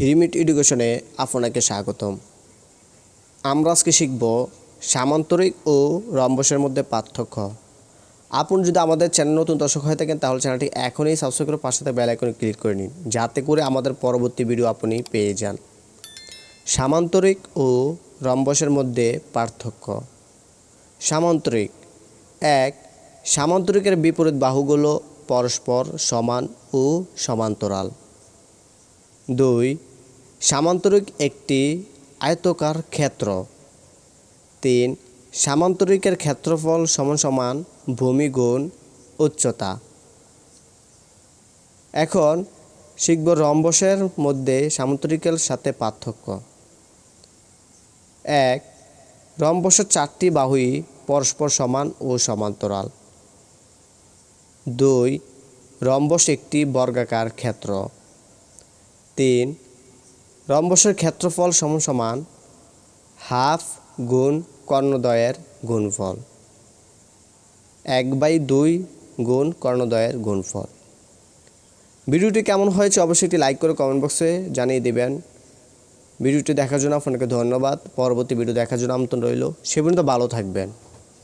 Three minute এডুকেশনে আপনাকে স্বাগতম। আমরা আজকে শিখব সামান্তরিক ও রম্বসের মধ্যে পার্থক্য। আপনি যদি আমাদের চ্যানেল নতুন দর্শক হয়ে থাকেন, তাহলে চ্যানেলটি এখনই সাবস্ক্রাইব করে পাশে বেল আইকনে ক্লিক করে নিন, যাতে করে আমাদের পরবর্তী ভিডিও আপনি পেয়ে যান। সামান্তরিক ও রম্বসের মধ্যে পার্থক্য। সামান্তরিক। এক, সামান্তরিকের বিপরীত বাহুগুলো পরস্পর সমান ও সমান্তরাল। দুই সামান্তরিক একটি আয়তকার ক্ষেত্র। তিন, সামান্তরিকের ক্ষেত্রফল সমান সমান উচ্চতা। এখন, শিখব রম্বসের মধ্যে সামান্তরিকের সাথে পার্থক্য। এক, রম্বসের চারটি বাহুই পরস্পর সমান ও সমান্তরাল। দুই, রম্বস একটি বর্গাকার ক্ষেত্র। তিন রম্বসের ক্ষেত্রফল সমান হাফ গুণ কর্ণদয়ের গুণফল। এক বাই দুই গুণ কর্ণদয়ের গুণফল। ভিডিওটি কেমন হয়েছে অবশ্যই একটি লাইক করে কমেন্ট বক্সে জানিয়ে দেবেন। ভিডিওটি দেখার জন্য আপনাকে ধন্যবাদ। পরবর্তী ভিডিও দেখার জন্য আমন্ত্রণ রইল। সে পর্যন্ত ভালো থাকবেন।